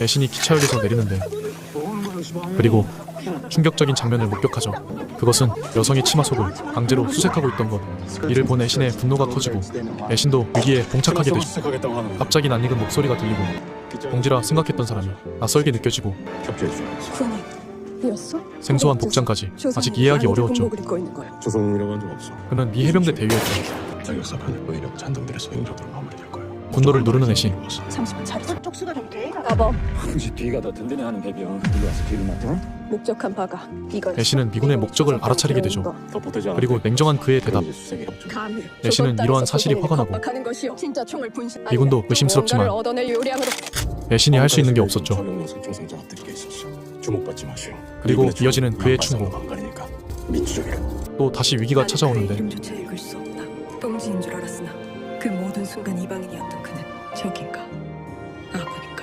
애신이 기차역에서 내리는데 그리고 충격적인 장면을 목격하죠. 그것은 여성의 치마 속을 강제로 수색하고 있던 것. 이를 본 애신의 분노가 커지고 애신도 위기에 봉착하게 되죠. 갑자기 낯익은 목소리가 들리고 봉지라 생각했던 사람이 낯설게 느껴지고? 생소한 복장까지 아직 이해하기 어려웠죠. 그는 미 해병대 대위였죠. 분노를 누르는 애신. 30분 차례. 쪽수가 좀 돼. 가범. 혹시 뒤가 더 든든해 하는 배병 누구 와서 뒤를 맡아? 목적한 바가 이거였어. 애신은 미군의 목적을 알아차리게 되죠. 더 보태지 않아. 그리고 냉정한 그의 대답. 감히. 조선 이러한 사실이 화가 나고 겁박하는 것이요. 진짜 총을 분신. 미군도 의심스럽지만 뭔가를 얻어낼 요량으로. 애신이 할 수 있는 게 없었죠. 주목받지 마시오. 그리고 이어지는 그의 충고. 민주적이라. 또 다시 위기가 찾아오는데 그 모든 순간 이방인이었던 그는 적인가?